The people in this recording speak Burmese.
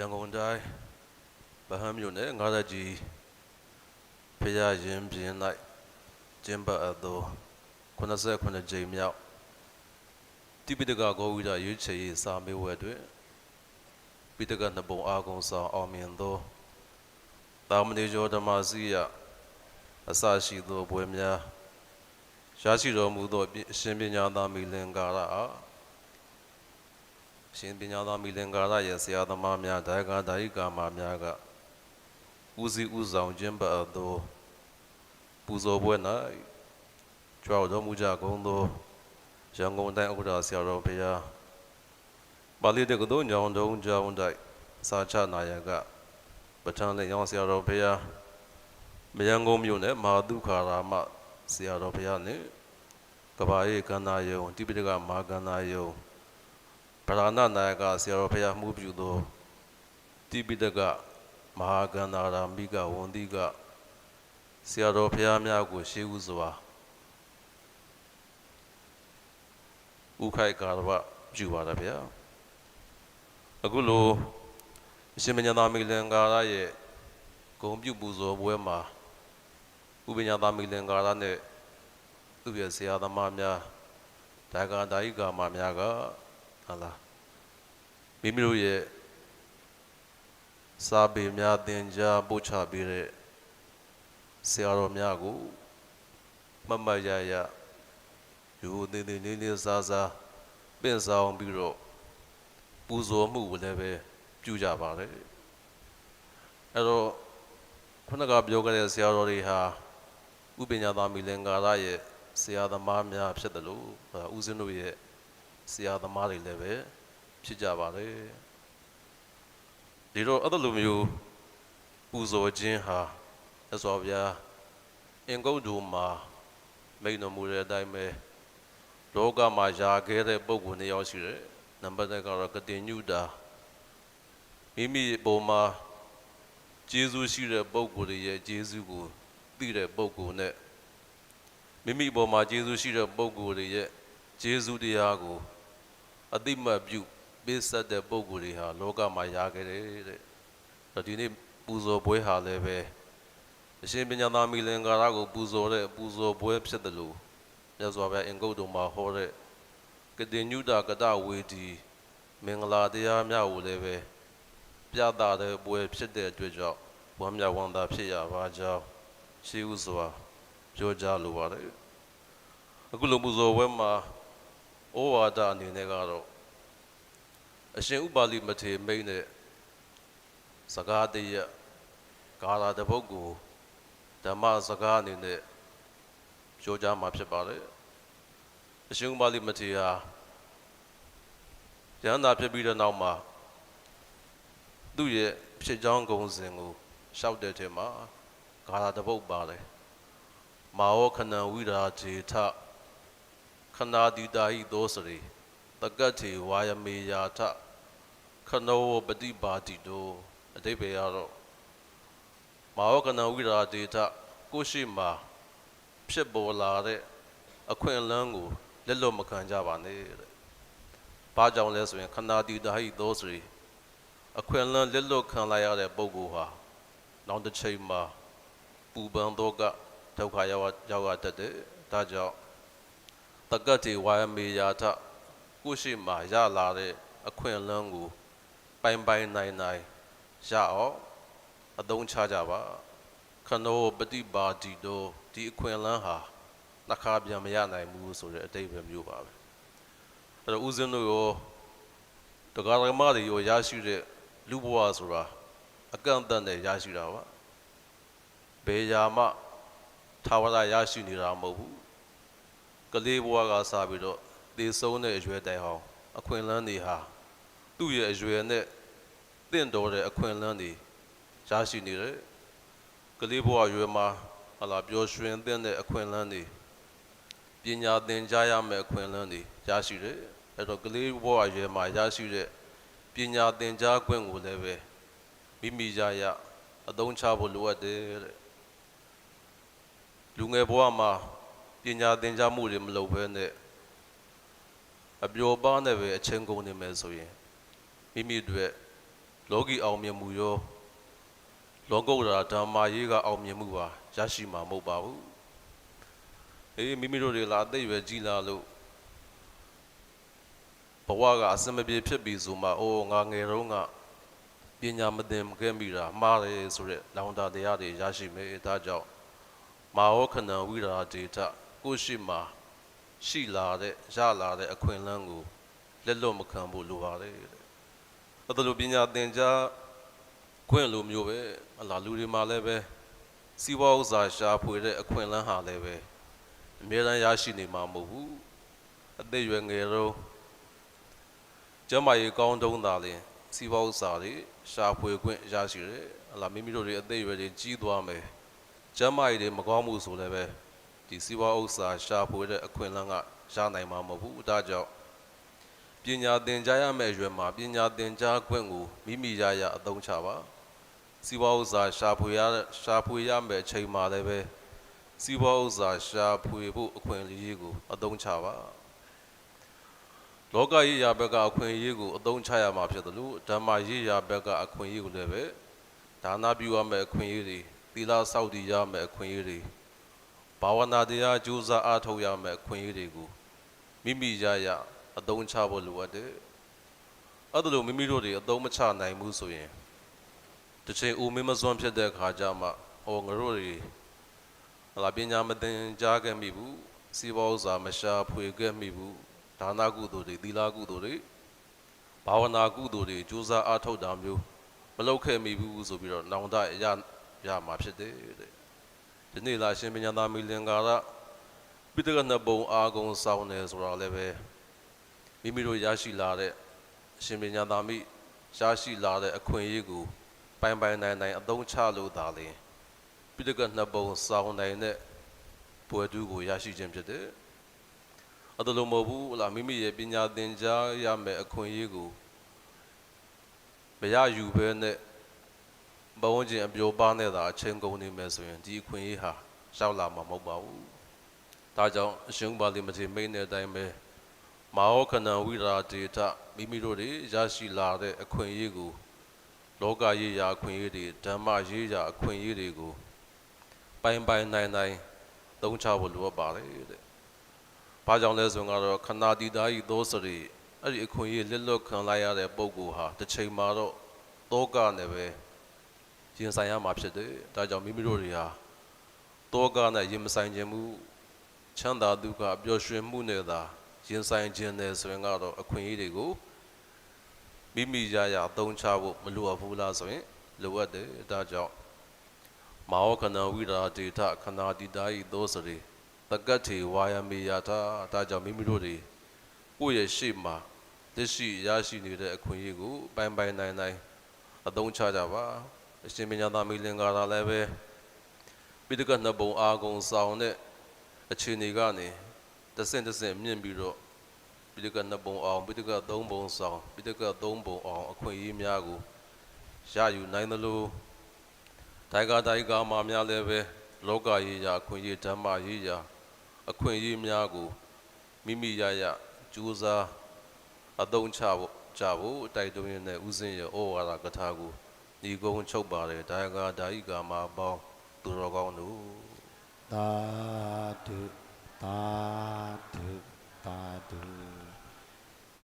ရန်ကုန်တိုင်းဗဟန်းမြို့နယ်ငါးရက်ကြီးဖရာရင်ပြင်း၌ကျင်းပအပ်သော89ကြိမ်မြောက်တိပိဋကဂောဝိဒရွေးချယ်ရေးစာမေးပွဲတွင်ပိဋကနှစ်ပုံအာကုံဆောင်အောင်မြင်သောတာမဏေကျော်ဓမ္မစီယအစရှိသောဘွယ်များရရှိတော်မူသောအရှင်ပညာသားမိလင်္ကာရအား ရှင်ပညာသားမိလင်္ကာရရဲ့ဆရာသမားများဒါယကဒါယိကာမများကဦးစီးဦးဆောင်ခြင်းပအပ်သောပူဇော်ပွဲ၌ကြွားတော်မူကြကုန်သောရန်ကုန်တိုင်းဥက္ကဋ္ဌဆရာတော်ဘုရားပါဠိတက္ကသိုလ်ညောင်တုံးကျောင်းတိုက်စာချနာယကပဋ္ဌာန်းလက်ရောင်ဆရာတော်ဘုရားမယန်းကုန်းမြို့နယ်မဟာဒုက္ခရာမဆရာတော်ဘုရားနှင့်ကဘာရေးကန္နာယုံတိပိဋကမဟာကန္နာယုံ ဗราဏနာယကဆရာတော်ဖရာမှုပြုသောတိပိဋကမဟာကန္နာရာမိကဝန္တိကဆရာတော်ဖရာများကို ရှေးဥစွာဥခိုက်ကာရဝပြုပါရဗျာအခုလိုအရှင်မညာသားမိလင်္ကာရရဲ့ဂုံပြုပူဇော်ပွဲမှာဥပညာသားမိလင်္ကာရနဲ့သူ့ရဲ့ဆရာသမားများဒါကဒါယိကာမများက ဟုတ်လားမိမိတို့ရဲ့စာပေများသင်ကြားပို့ချပေးတဲ့ဆရာတော်များကိုမတ်မတ်ရရယူသေးသေးလေးလေးစားစားပင့်ဆောင်ပြီးတော့ပူဇော်မှုကိုလည်းပဲပြုကြပါတယ်အဲ့တော့ခုနကပြောခဲ့တဲ့ဆရာတော်တွေဟာဥပညာသားမီလင်္ကာရရဲ့ဆရာသမားများဖြစ်တယ်လို့ဦးဇင်းတို့ရဲ့ ဆရာသမားတွေလည်းပဲဖြစ်ကြပါတယ်ဒီတော့အဲ့လိုမျိုးပူဇော်ခြင်းဟာသစ္စာဗျာအင်္ဂုတ္တုမှာမိန်တော်မူတဲ့အတိုင်းပဲလောကမှာယာခဲ့တဲ့ပုံကိုနှစ်ယောက်ရှိတယ်နံပါတ်1ကတော့ကတင်ညုတာမိမိပုံမှာကျေးဇူးရှိတဲ့ပုံကိုယ်ရဲ့ကျေးဇူးကိုသိတဲ့ပုံကိုနဲ့မိမိပုံမှာကျေးဇူးရှိတဲ့ပုံကိုယ်ရဲ့ ကျေးဇူးတရားကိုအတိမတ်ပြုပေးဆက်တဲ့ပုံကိုယ်တွေဟာလောကမှာရခဲ့တယ်တဲ့။ဒီနေ့ပူဇော်ပွဲဟာလည်းပဲအရှင်ပညာသားမီလင်္ကာရကိုပူဇော်တဲ့ပူဇော်ပွဲဖြစ်တယ်လို့မြတ်စွာဘုရားအင်္ဂုတ္တမှာဟောတဲ့ကတိညုတာကတဝေဒီမင်္ဂလာတရားများကိုလည်းပဲပြသတဲ့ပွဲဖြစ်တဲ့အတွက်ကြောင့်ဝမ်းမြောက်ဝမ်းသာဖြစ်ရပါကြောင်းရှိဥစွာပြောကြားလိုပါတယ်။အခုလိုပူဇော်ပွဲမှာ ဩဝါဒအနေနဲ့ကတော့အရှင်ဥပါလိမထေမိတ်နဲ့စကားတည်းရကာလာတပုတ်ကိုဓမ္မစကားအနေနဲ့ပြောကြမှာဖြစ်ပါတယ်အရှင်ဥပါလိမထေဟာရဟန္တာဖြစ်ပြီးတဲ့နောက်မှာသူ့ရဲ့ဖြစ်ကြောင်းဂုံစဉ်ကိုရှောက်တဲ့ထဲမှာကာလာတပုတ်ပါတယ်မာဝခဏဝိရာဇေထ ခန္ဓာတိတာဟိသောစရိတကတ်ထေဝါယမေယာထခနောပฏิပါတိတောအတိပ္ပယ်ကတော့မာဝကနဝိရာဒေထကိုရှိမှာဖြစ်ပေါ်လာတဲ့အခွင့်အလမ်းကိုလက်လွတ်မခံကြပါနဲ့တဲ့။ဘာကြောင့်လဲဆိုရင်ခန္ဓာတိတာဟိသောစရိအခွင့်အလမ်းလက်လွတ်ခံလိုက်ရတဲ့ပုဂ္ဂိုလ်ဟာနောက်တစ်ချိန်မှာပူပန်တော့ကဒုက္ခရောက်ရောက်ရတတ်တယ်။ဒါကြောင့် တက္ကတိဝါယမေယာထကိုရှိမှရလာတဲ့အခွင့်အလမ်းကိုပိုင်ပိုင်နိုင်နိုင်ရအောင်အသုံးချကြပါခနောပฏิပါတိတို့ဒီအခွင့်အလမ်းဟာနှခါပြန်မရနိုင်ဘူးဆိုတဲ့အတိတ်ပဲမျိုးပါပဲအဲ့တော့ဦးဇင်းတို့ရောတရားဓမ္မတွေရောရရှိတဲ့လူဘဝဆိုတာအကန့်အသတ်နဲ့ရရှိတာပါဘယ်ရာမှသာဝရရရှိနေတာမဟုတ်ဘူး ကလေးဘဝကစပြီးတော့သေဆုံးတဲ့အရွယ်တိုင်အောင်အခွင့်အလမ်းတွေဟာသူ့ရဲ့အရွယ်နဲ့တင့်တော်တဲ့အခွင့်အလမ်းတွေရရှိနေတယ်ကလေးဘဝရွယ်မှာဟလာပျော်ရွှင်တဲ့အခွင့်အလမ်းတွေပညာသင်ကြားရမယ့်အခွင့်အလမ်းတွေရရှိတယ်အဲ့တော့ကလေးဘဝရွယ်မှာရရှိတဲ့ပညာသင်ကြားခွင့်ကိုလည်းပဲမိမိရရအသုံးချဖို့လိုအပ်တယ်တဲ့လူငယ်ဘဝမှာ ပညာသင်ကြားမှုတွေမလုပ်ဘဲနဲ့အပျော်ပါးနဲ့ပဲအချင်းကုန်နေမယ်ဆိုရင်မိမိတို့လောကီအောင်မြင်မှုရောလောကုတ္တရာဓမ္မရေးကအောင်မြင်မှုပါရရှိမှာမဟုတ်ပါဘူးအေးမိမိတို့တွေလာအသက်အရွယ်ကြီးလာလို့ဘဝကအစမပြေဖြစ်ပြီဆိုမှအိုးငါငယ်တုန်းကပညာမသင်ခဲ့မိတာမှားတယ်ဆိုတဲ့လောင်တာတရားတွေရရှိမယ်ဒါကြောင့်မာဟောခဏဝိရာဒေတာ ကိုရှိမှာရှိလာတဲ့ရလာတဲ့အခွင့်အလမ်းကိုလက်လွတ်မခံဖို့လိုပါတယ်တဲ့အဲ့ဒါလိုပညာသင်ကြားခွင့်လိုမျိုးပဲအလားလူတွေမှာလည်းပဲစီးပွားဥစ္စာရှာဖွေတဲ့အခွင့်အလမ်းဟာလည်းပဲအများတန်းရရှိနေမှာမဟုတ်ဘူးအသက်အရွယ်ငယ်တော့ကျမကြီးကောင်းတုံးတာလင်စီးပွားဥစ္စာတွေရှာဖွေခွင့်ရရှိတယ်အလားမိမိတို့တွေအသက်အရွယ်တွေကြီးသွားမယ်ကျမကြီးတွေမကောင်းမှုဆိုလည်းပဲ ဒီစီးပွားဥစ္စာရှာဖွေတဲ့အခွင့်အလမ်းကရနိုင်မှာမဟုတ်ဘူးဒါကြောင့်ပညာသင်ကြားရမယ့်အရွယ်မှာပညာသင်ကြားခွင့်ကိုမိမိရရအသုံးချပါစီးပွားဥစ္စာရှာဖွေရရှာဖွေရမယ့်အချိန်မှာလည်းပဲစီးပွားဥစ္စာရှာဖွေဖို့အခွင့်အရေးကိုအသုံးချပါလောကရေးရာဘက်ကအခွင့်အရေးကိုအသုံးချရမှာဖြစ်တယ်လို့ဓမ္မရေးရာဘက်ကအခွင့်အရေးကိုလည်းပဲဒါနပြုရမယ့်အခွင့်အရေးတွေသီလစောင့်တည်ရမယ့်အခွင့်အရေးတွေ ဘာဝနာတရားကြိုးစားအားထုတ်ရမယ့်အခွင့်အရေးတွေကိုမိမိရရအသုံးချဖို့လိုအပ်တယ်။အဲ့ဒါလိုမိမိတို့တွေအသုံးမချနိုင်ဘူးဆိုရင်တစ်ချိန်ဦးမင်းမစွမ်းဖြစ်တဲ့အခါကျမှဟောငါတို့တွေဟလာပညာမသင်ကြားခဲ့မိဘူးစီးပွားဥစ္စာမရှာဖွေခဲ့မိဘူးဒါနကုသိုလ်တွေသီလကုသိုလ်တွေဘာဝနာကုသိုလ်တွေကြိုးစားအားထုတ်တာမျိုးမလုပ်ခဲ့မိဘူးဆိုပြီးတော့နောင်တရရမှာဖြစ်တယ်တဲ့ ဒီနေ့လာရှင်ပညာသားမီလင်္ကာရပိဋကနဘုံအာဂုံစောင်းတယ်ဆိုတာလည်းပဲမိမိတို့ရရှိလာတဲ့အရှင်ပညာသားမိရရှိလာတဲ့အခွင့်အရေးကိုပိုင်ပိုင်နိုင်နိုင်အသုံးချလို့သာလေပိဋကနှစ်ပုံစောင်းနိုင်တဲ့ပွဲတူးကိုရရှိခြင်းဖြစ်တယ်။အဲ့ဒါလိုမဟုတ်ဘူးဟလာမိမိရဲ့ပညာသင်ကြားရမယ့်အခွင့်အရေးကိုမရယူဘဲနဲ့ ဘဝချင်းအပြိုပါနဲ့သာအချင်းကုန်နေမယ်ဆိုရင်ဒီအခွင့်အရေးဟာရှောက်လာမှာမဟုတ်ပါဘူး။ဒါကြောင့်အရှင်ဘာလီမထေမိန်တဲ့အတိုင်းပဲမာဟောခဏဝိရာဒေတာမိမိတို့တွေရရှိလာတဲ့အခွင့်အရေးကိုလောကရေးရာအခွင့်အရေးတွေဓမ္မရေးရာအခွင့်အရေးတွေကိုပိုင်ပိုင်နိုင်နိုင်သုံးချဖို့လိုအပ်ပါတယ်တဲ့။ဘာကြောင့်လဲဆိုတော့ခန္ဓာတည်တာဤသောစရိအဲ့ဒီအခွင့်အရေးလက်လွတ်ခံလိုက်ရတဲ့ပုံကိုဟာတစ်ချိန်မှာတော့တောကနဲ့ပဲ ရင်ဆိုင်ရမှာဖြစ်တယ်။ဒါကြောင့်မိမိတို့တွေဟာတောကနဲ့ရင်မဆိုင်ခြင်းမှုချမ်းသာဒုက္ခပျော်ရွှင်မှုနဲ့သာရင်ဆိုင်ခြင်းနဲ့ဆိုရင်ကတော့အခွင့်အရေးတွေကိုမိမိရရအသုံးချဖို့မလိုအပ်ဘူးလားဆိုရင်လိုအပ်တယ်ဒါကြောင့်မဟာခဏဝိရာဒေတာခဏတိတာဤသောစရိတကတ်ထေဝါယမေယတာဒါကြောင့်မိမိတို့တွေကိုယ့်ရဲ့ရှေ့မှာလက်ရှိရရှိနေတဲ့အခွင့်အရေးကိုပိုင်ပိုင်နိုင်နိုင်အသုံးချကြပါ အရှင်မညာသားမိလင်္ကာလာလည်းပဲပိဋကနှစ်ပုံအာဂုံဆောင်တဲ့အခြေအနေကနေတဆင့်တဆင့်မြင့်ပြီးတော့ပိဋကနှစ်ပုံအောင်ပိဋကသုံးပုံဆောင်ပိဋကသုံးပုံအောင်အခွင့်အရေးများကိုရယူနိုင်သလိုတိုင်ကာတိုင်ကာမှာများလည်းပဲလောကရေးရာအခွင့်အရေးဓမ္မရေးရာအခွင့်အရေးများကိုမိမိရရကြိုးစားအသုံးချဖို့ကြဖို့တိုက်တွန်းရတဲ့ဥစဉ်ရဲ့ဩဝါဒကထာကို ဒီကုံချုပ်ပါလေတာကာဒါဤကာမပေါင်းသူတော်ကောင်းတို့သာဓုသာဓုသာဓု